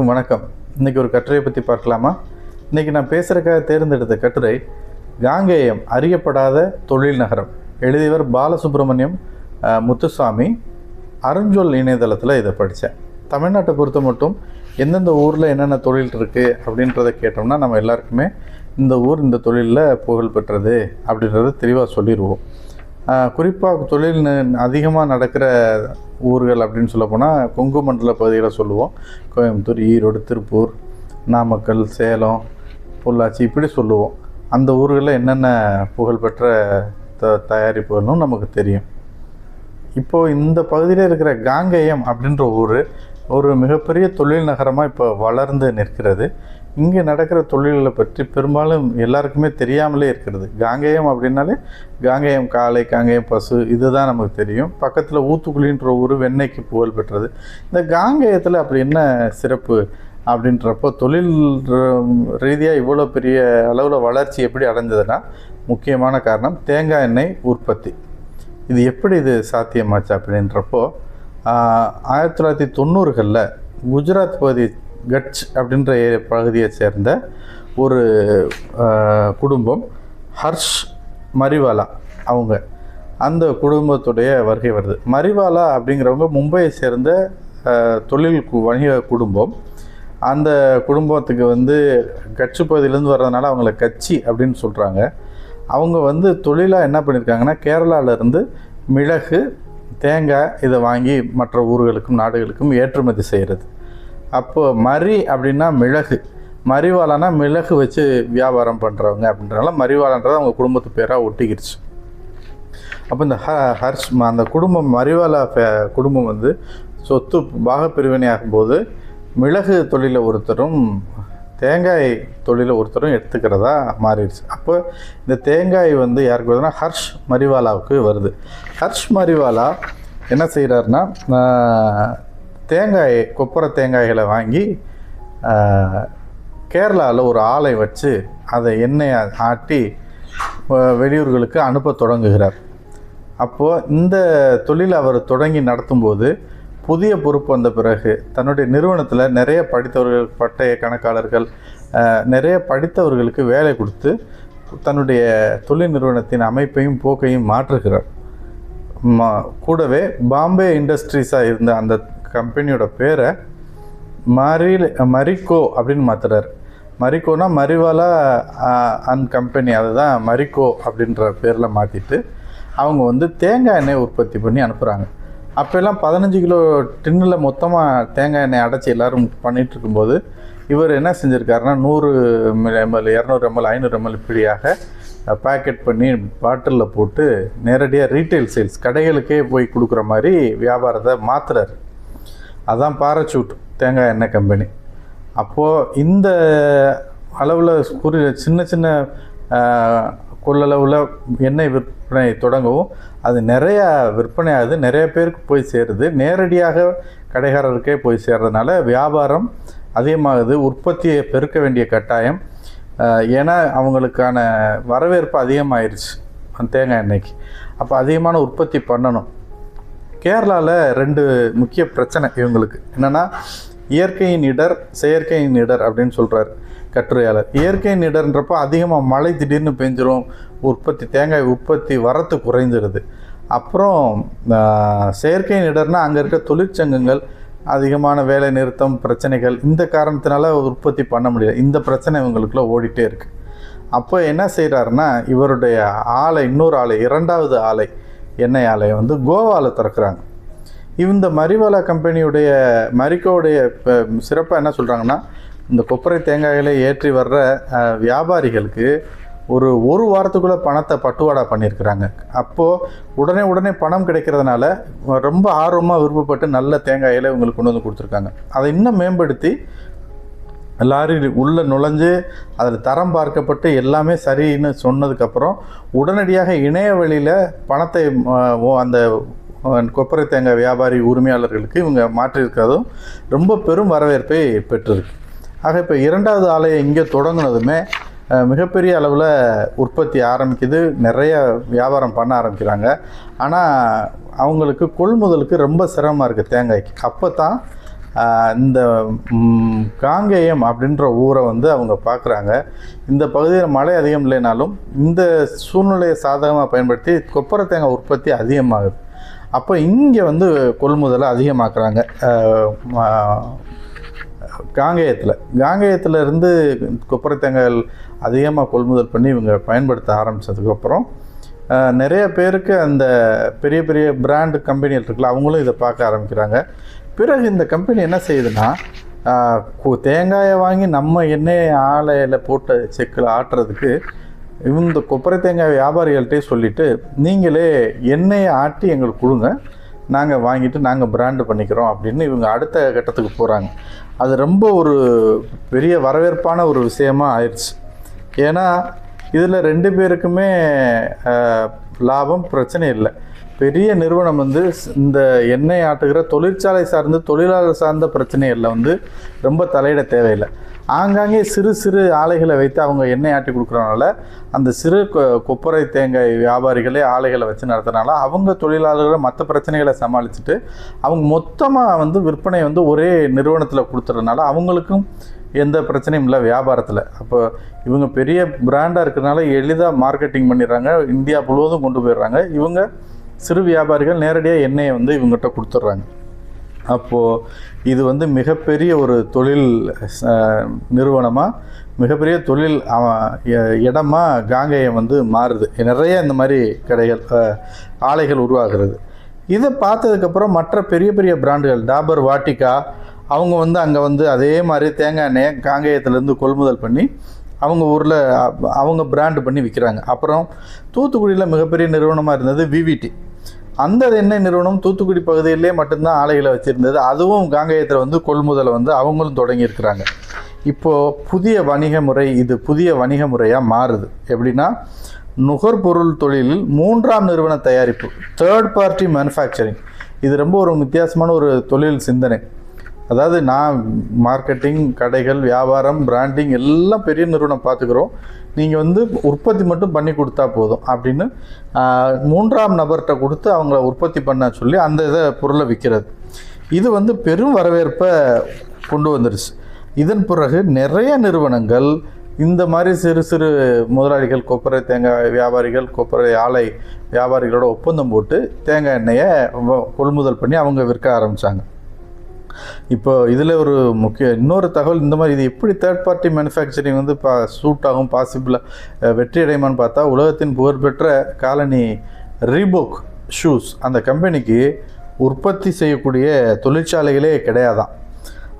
அனைவருக்கும் வணக்கம். இன்றைக்கி ஒரு கட்டுரையை பற்றி பார்க்கலாமா? இன்றைக்கி நான் பேசுகிறக்காக தேர்ந்தெடுத்த கட்டுரை காங்கேயம் அறியப்படாத தொழில் நகரம். எழுதியவர் பாலசுப்ரமணியம் முத்துசாமி. அருஞ்சொல் இணையதளத்தில் இதை படித்தேன் தமிழ்நாட்டை பொறுத்த மட்டும் எந்தெந்த ஊரில் என்னென்ன தொழில் இருக்குது அப்படின்றத கேட்டோம்னா நம்ம எல்லாருக்குமே இந்த ஊர் இந்த தொழிலில் புகழ் பெற்றது அப்படின்றத தெளிவாக சொல்லிடுவோம் குறிப்பாக தொழில் அதிகமாக நடக்கிற ஊர்கள் அப்படின்னு சொல்ல போனால் கொங்கு மண்டல பகுதிகளை சொல்லுவோம். கோயம்புத்தூர் ஈரோடு திருப்பூர் நாமக்கல் சேலம் பொள்ளாச்சி இப்படி சொல்லுவோம். அந்த ஊர்களில் என்னென்ன புகழ்பெற்ற த தயாரிப்புகளும் நமக்கு தெரியும். இப்போது இந்த பகுதியில் இருக்கிற காங்கேயம் அப்படின்ற ஊர் ஒரு மிகப்பெரிய தொழில் நகரமாக இப்போ வளர்ந்து நிற்கிறது. இங்கே நடக்கிற தொழில்களை பற்றி பெரும்பாலும் எல்லாருக்குமே தெரியாமலே இருக்கிறது. காங்கேயம் அப்படின்னாலே காங்கேயம் காளை காங்கேயம் பசு இதுதான் நமக்கு தெரியும். பக்கத்தில் ஊத்துக்குழின்ற ஊர் வெண்ணெய்க்கு புகழ் பெற்றது. இந்த காங்கேயத்தில் அப்படி என்ன சிறப்பு அப்படின்றப்போ தொழில் ரீதியாக இவ்வளோ பெரிய அளவில் வளர்ச்சி எப்படி அடைஞ்சதுன்னா முக்கியமான காரணம் தேங்காய் எண்ணெய் உற்பத்தி. இது எப்படி இது சாத்தியமாச்சு அப்படின்றப்போ ஆயிரத்தி தொள்ளாயிரத்தி தொண்ணூறுகளில் குஜராத் பகுதி கட்ச் அப்படின்ற ஏ- பகுதியை சேர்ந்த ஒரு குடும்பம் ஹர்ஷ் மரிவாலா அவங்க. அந்த குடும்பத்துடைய வருகை வருது. மரிவாலா அப்படிங்கிறவங்க மும்பையை சேர்ந்த தொழில் வணிக குடும்பம். அந்த குடும்பத்துக்கு வந்து கட்சி பகுதியிலேருந்து வர்றதுனால அவங்கள கட்சி அப்படின்னு சொல்கிறாங்க அவங்க வந்து தொழிலாக என்ன பண்ணியிருக்காங்கன்னா கேரளாவிலேருந்து மிளகு தேங்காய் இதை வாங்கி மற்ற ஊர்களுக்கும் நாடுகளுக்கும் ஏற்றுமதி செய்கிறது அப்போது மரி அப்படின்னா மிளகு. மரிவாளானா மிளகு வச்சு வியாபாரம் பண்ணுறவங்க அப்படின்றனால மரிவாளான்றது அவங்க குடும்பத்து பேராக ஒட்டிக்கிடுச்சு அப்போ இந்த ஹ ஹர்ஷ் அந்த குடும்பம் மரிவாலா குடும்பம் வந்து சொத்து பாகப்பிரிவினை ஆகும்போது மிளகு தொழிலை ஒருத்தரும் தேங்காய் தொழிலை ஒருத்தரும் எடுத்துக்கிறதா மாறிடுச்சு. அப்போ இந்த தேங்காய் வந்து யாருக்கு வருதுன்னா ஹர்ஷ் மரிவாலாவுக்கு வருது. ஹர்ஷ் மரிவாலா என்ன செய்கிறாருன்னா தேங்காய் கொப்பரை தேங்காய்களை வாங்கி கேரளாவில் ஒரு ஆலை வச்சு அதை எண்ணெயை ஆட்டி வெளியூர்களுக்கு அனுப்ப தொடங்குகிறார். அப்போது இந்த தொழில் அவர் தொடங்கி நடத்தும்போது புதிய பொறுப்பு வந்த பிறகு தன்னுடைய நிறுவனத்தில் நிறைய படித்தவர்கள் பட்டய கணக்காளர்கள் நிறைய படித்தவர்களுக்கு வேலை கொடுத்து தன்னுடைய தொழில் நிறுவனத்தின் அமைப்பையும் போக்கையும் மாற்றுகிறார். கூடவே பாம்பே இண்டஸ்ட்ரீஸாக இருந்த அந்த கம்பெனியோட பேரை மரி மரிக்கோ அப்படின்னு மாத்துறாரு. மரிக்கோனா மரிவாலா அண்ட் கம்பெனி அதுதான் மரிக்கோ அப்படின்ற பேரில் மாற்றிட்டு அவங்க வந்து தேங்காய் எண்ணெய் உற்பத்தி பண்ணி அனுப்புகிறாங்க அப்போல்லாம் பதினஞ்சு கிலோ டின்னில் மொத்தமாக தேங்காய் எண்ணெய் அடைச்சி எல்லோரும் பண்ணிகிட்டு இருக்கும்போது இவர் என்ன செஞ்சுருக்காருன்னா நூறு எம்எல் இரநூறு எம்எல் ஐநூறு எம்எல் இப்படியாக பேக்கெட் பண்ணி பாட்டிலில் போட்டு நேரடியாக ரீட்டைல் சேல்ஸ் கடைகளுக்கே போய் கொடுக்குற மாதிரி வியாபாரத்தை மாத்துறாரு. அதான் பாராசூட் தேங்காய் எண்ணெய் கம்பெனி அப்போது இந்த அளவில் குறி சின்ன சின்ன கொள்ளளவில் எண்ணெய் விற்பனை தொடங்கவும் அது நிறையா விற்பனை ஆகுது நிறைய பேருக்கு போய் சேருது. நேரடியாக கடைக்காரருக்கே போய் சேர்றதுனால வியாபாரம் அதிகமாகுது உற்பத்தியை பெருக்க வேண்டிய கட்டாயம். ஏன்னா அவங்களுக்கான வரவேற்பு அதிகமாயிருச்சு அந்த தேங்காய் எண்ணெய்க்கு. அப்போ அதிகமான உற்பத்தி பண்ணணும். கேரளாவில் ரெண்டு முக்கிய பிரச்சனை இவங்களுக்கு. என்னென்னா இயற்கையின் இடர் செயற்கையின் இடர் அப்படின்னு சொல்கிறார் கட்டுரையாளர். இயற்கையின் இடர்ன்றப்போ அதிகமாக மழை திடீர்னு பெஞ்சிரும் உற்பத்தி தேங்காய் உற்பத்தி வரத்து குறைஞ்சிருது அப்புறம் செயற்கையின் இடர்னால் அங்கே இருக்க தொழிற்சங்கங்கள் அதிகமான வேலை நிறுத்தம் பிரச்சனைகள் இந்த காரணத்தினால உற்பத்தி பண்ண முடியல. இந்த பிரச்சனை இவங்களுக்குள்ள ஓடிட்டே இருக்குது அப்போ என்ன செய்கிறாருன்னா இவருடைய ஆலை இன்னொரு ஆலை இரண்டாவது ஆலை எண்ணெய் ஆலையை வந்து கோவாவில் திறக்கிறாங்க. இந்த மரிவாலா கம்பெனியுடைய மரிக்கோடைய சிறப்பாக என்ன சொல்கிறாங்கன்னா இந்த கொப்பரை தேங்காய்களை ஏற்றி வர்ற வியாபாரிகளுக்கு ஒரு ஒரு வாரத்துக்குள்ளே பணத்தை பட்டுவாடா பண்ணியிருக்கிறாங்க. அப்போது உடனே உடனே பணம் கிடைக்கிறதுனால ரொம்ப ஆர்வமாக விருப்பப்பட்டு நல்ல தேங்காயில் இவங்களுக்கு கொண்டு வந்து கொடுத்துருக்காங்க. அதை இன்னும் மேம்படுத்தி லாரி உள்ளே நுழைஞ்சு அதில் தரம் பார்க்கப்பட்டு எல்லாமே சரின்னு சொன்னதுக்கப்புறம் உடனடியாக இணைய வழியில் பணத்தை ஓ- அந்த கொப்பரை தேங்காய் வியாபாரி உரிமையாளர்களுக்கு இவங்க மாற்றியிருக்கிறதும் ரொம்ப பெரும் வரவேற்பை பெற்றிருக்கு. ஆக இப்போ இரண்டாவது ஆலையை இங்கே தொடங்கினதுமே மிகப்பெரிய அளவில் உற்பத்தி ஆரம்பிக்குது நிறைய வியாபாரம் பண்ண ஆரம்பிக்கிறாங்க. ஆனால் அவங்களுக்கு கொள்முதலுக்கு ரொம்ப சிரமமாக இருக்குது தேங்காய்க்கு. அப்போ தான் இந்த காங்கேயம் அப்படின்ற ஊரை வந்து அவங்க பார்க்குறாங்க. இந்த பகுதியில் மழை அதிகம் இல்லைனாலும் இந்த சூழ்நிலையை சாதகமாக பயன்படுத்தி கொப்பரை தேங்காய் உற்பத்தி அதிகமாகுது. அப்போ இங்கே வந்து கொள்முதலை அதிகமாக்குறாங்க. காங்கேயத்தில் காங்கேயத்தில். இருந்து கொப்பரை தேங்காய் அதிகமாக கொள்முதல் பண்ணி இவங்க பயன்படுத்த ஆரம்பித்ததுக்கப்புறம் நிறைய பேருக்கு அந்த பெரிய பெரிய பிராண்டு கம்பெனிகள் இருக்குல்ல அவங்களும் இதை பார்க்க ஆரம்பிக்கிறாங்க. பிறகு இந்த கம்பெனி என்ன செய்யுதுன்னா தேங்காயை வாங்கி நம்ம எண்ணெய் ஆலையில் போட்டு செக்கில் ஆட்டுறதுக்கு இந்த கொப்பரை தேங்காய் வியாபாரிகள்கிட்டே சொல்லிவிட்டு நீங்களே எண்ணெயை ஆட்டி எங்களுக்கு கொடுங்க. நாங்கள் வாங்கிட்டு நாங்கள் பிராண்டு பண்ணிக்கிறோம் அப்படின்னு இவங்க அடுத்த கட்டத்துக்கு போகிறாங்க அது ரொம்ப ஒரு பெரிய வரவேற்பான ஒரு விஷயமா ஆயிடுச்சு. ஏன்னா இதில் ரெண்டு பேருக்குமே லாபம் பிரச்சனை இல்லை. பெரிய நிறுவனம் வந்து இந்த எண்ணெய் ஆட்டுகிற தொழிற்சாலை சார்ந்து தொழிலாளர் சார்ந்த பிரச்சனைகளில் வந்து ரொம்ப தலையிட தேவையில்லை. ஆங்காங்கே சிறு சிறு ஆலைகளை வைத்து அவங்க எண்ணெய் ஆட்டி கொடுக்குறனால அந்த சிறு கொ- கொப்பரை தேங்காய் வியாபாரிகளே ஆலைகளை வச்சு நடத்துறனால அவங்க தொழிலாளர்களை மற்ற பிரச்சனைகளை சமாளிச்சுட்டு அவங்க மொத்தமாக வந்து விற்பனை வந்து ஒரே நிறுவனத்தில் கொடுத்துறதுனால அவங்களுக்கும் எந்த பிரச்சனையும் இல்லை வியாபாரத்தில். அப்போ இவங்க பெரிய பிராண்டாக இருக்கிறனால எளிதாக மார்க்கெட்டிங் பண்ணிடுறாங்க. இந்தியா முழுவதும் கொண்டு போயிடுறாங்க. இவங்க சிறு வியாபாரிகள் நேரடியாக எண்ணெயை வந்து இவங்ககிட்ட கொடுத்துட்றாங்க. அப்போது இது வந்து மிகப்பெரிய ஒரு தொழில் நிறுவனமாக மிகப்பெரிய தொழில் இடமா காங்கேயம் வந்து மாறுது. நிறைய இந்த மாதிரி கடைகள் ஆலைகள் உருவாகிறது. இதை பார்த்ததுக்கப்புறம் மற்ற பெரிய பெரிய பிராண்டுகள் டாபர் வாட்டிகா அவங்க வந்து அங்கே வந்து அதே மாதிரி தேங்காய் எண்ணெயை காங்கேயத்துலேருந்து கொள்முதல் பண்ணி அவங்க ஊரில் அவங்க பிராண்டு பண்ணி விற்கிறாங்க அப்புறம் தூத்துக்குடியில் மிகப்பெரிய நிறுவனமாக இருந்தது விவிடி அந்த எண்ணெய் நிறுவனம் தூத்துக்குடி பகுதியிலே மட்டும்தான் ஆலைகளை வச்சுருந்தது. அதுவும் காங்கேயத்தில் வந்து கொள்முதலை வந்து அவங்களும் தொடங்கியிருக்கிறாங்க இப்போது புதிய வணிக முறை இது புதிய வணிக முறையாக மாறுது. எப்படின்னா நுகர்பொருள் தொழிலில் மூன்றாம் நிறுவன தயாரிப்பு தேர்ட் பார்ட்டி மேனுஃபேக்சரிங் இது ரொம்ப ஒரு வித்தியாசமான ஒரு தொழில் சிந்தனை. அதாவது நான் மார்க்கெட்டிங் கடைகள் வியாபாரம் பிராண்டிங் எல்லாம் பெரிய நிறுவனம் பார்த்துக்குறோம். நீங்கள் வந்து உற்பத்தி மட்டும் பண்ணி கொடுத்தா போதும் அப்படின்னு மூன்றாம் நபர்கிட்ட கொடுத்து அவங்கள உற்பத்தி பண்ண சொல்லி அந்த இதை பொருளை விற்கிறது. இது வந்து பெரும் வரவேற்பை கொண்டு வந்துருச்சு. இதன் பிறகு நிறைய நிறுவனங்கள் இந்த மாதிரி சிறு சிறு முதலாளிகள் கொப்பரை தேங்காய் வியாபாரிகள் கொப்பரை ஆலை வியாபாரிகளோட ஒப்பந்தம் போட்டு தேங்காய் எண்ணெயை கொள்முதல் பண்ணி அவங்க விற்க ஆரம்பித்தாங்க இப்போ இதில் ஒரு முக்கிய இன்னொரு தகவல் இந்த மாதிரி இது எப்படி தேர்ட் பார்ட்டி மேனுஃபேக்சரிங் வந்து பா சூட் ஆகும் பாசிபிளாக வெற்றி அடையுமான்னு பார்த்தா உலகத்தின் புகழ்பெற்ற காலனி ரீபோக் ஷூஸ் அந்த கம்பெனிக்கு உற்பத்தி செய்யக்கூடிய தொழிற்சாலைகளே கிடையாதான்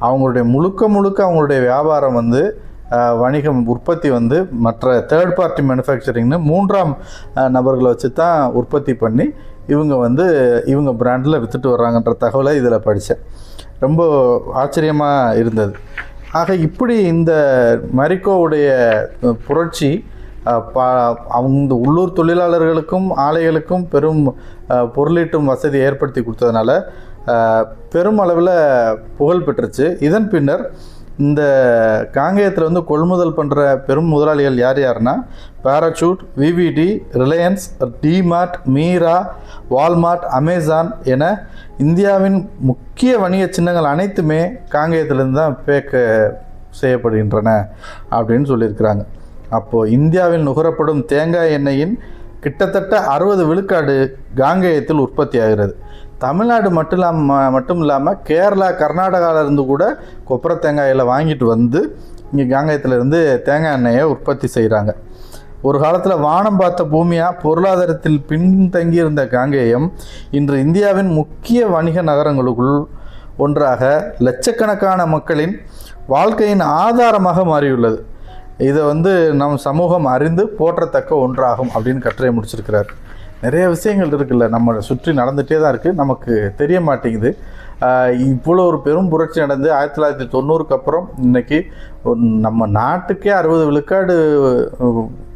அவங்களுடைய முழுக்க முழுக்க அவங்களுடைய வியாபாரம் வந்து வணிகம் உற்பத்தி வந்து மற்ற தேர்ட் பார்ட்டி மேனுஃபேக்சரிங்னு மூன்றாம் நபர்களை வச்சு தான் உற்பத்தி பண்ணி இவங்க வந்து இவங்க பிராண்டில் விற்றுட்டு வர்றாங்கன்ற தகவலை இதில் படித்தேன் ரொம்ப ஆச்சரியமாக இருந்தது. ஆக இப்படி இந்த மரிக்கோவுடைய புரட்சி அஹ், அவங்க உள்ளூர் தொழிலாளர்களுக்கும் ஆலைகளுக்கும் பெரும் பொருளீட்டும் வசதி ஏற்படுத்தி கொடுத்ததுனால பெரும் அளவில் புகழ் பெற்றுச்சு. இதன் பின்னர் இந்த காங்கேயத்தில் வந்து கொள்முதல் பண்ணுற பெரும் முதலாளிகள் யார் யாருன்னா Parachute VVD Reliance DMart Meera Walmart Amazon என இந்தியாவின் முக்கிய வணிக சின்னங்கள் அனைத்துமே காங்கேயத்திலிருந்து தான் பேக்க செய்யப்படுகின்றன அப்படின்னு சொல்லியிருக்கிறாங்க. அப்போது இந்தியாவில் நுகரப்படும் தேங்காய் எண்ணெயின் கிட்டத்தட்ட அறுபது விழுக்காடு காங்கேயத்தில் உற்பத்தி ஆகிறது. தமிழ்நாடு மட்டும் இல்லாமல் மட்டும் இல்லாமல் கேரளா கர்நாடகாவிலேருந்து கூட கொப்பரை தேங்காயில் வாங்கிட்டு வந்து இங்கே காங்கேயத்தில் இருந்து தேங்காய் எண்ணெயை உற்பத்தி செய்கிறாங்க ஒரு காலத்தில் வானம் பார்த்த பூமியாக பொருளாதாரத்தில் பின்தங்கியிருந்த காங்கேயம் இன்று இந்தியாவின் முக்கிய வணிக நகரங்களுக்குள் ஒன்றாக லட்சக்கணக்கான மக்களின் வாழ்க்கையின் ஆதாரமாக மாறியுள்ளது. இதை வந்து நம் சமூகம் அறிந்து போற்றத்தக்க ஒன்றாகும் அப்படின்னு கட்டுரை முடிச்சிருக்கிறார். நிறைய விஷயங்கள் இருக்குல்ல நம்ம சுற்றி நடந்துகிட்டே தான் இருக்குது நமக்கு தெரிய மாட்டேங்குது. இவ்வளோ ஒரு பெரும் புரட்சி நடந்து ஆயிரத்தி தொள்ளாயிரத்தி தொண்ணூறுக்கு அப்புறம் இன்னைக்கு நம்ம நாட்டுக்கே அறுபது விழுக்காடு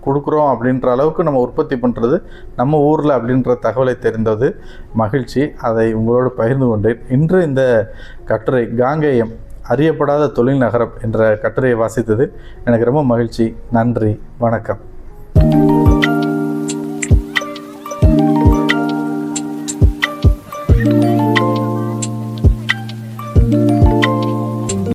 கொடுக்குறோம் அப்படின்ற அளவுக்கு நம்ம உற்பத்தி பண்ணுறது நம்ம ஊரில் அப்படின்ற தகவலை தெரிந்தது மகிழ்ச்சி. அதை உங்களோடு பகிர்ந்து கொண்டேன். இன்று இந்த கட்டுரை காங்கேயம் அறியப்படாத தொழில் நகரம் என்ற கட்டுரையை வாசித்தது எனக்கு ரொம்ப மகிழ்ச்சி. நன்றி. வணக்கம்.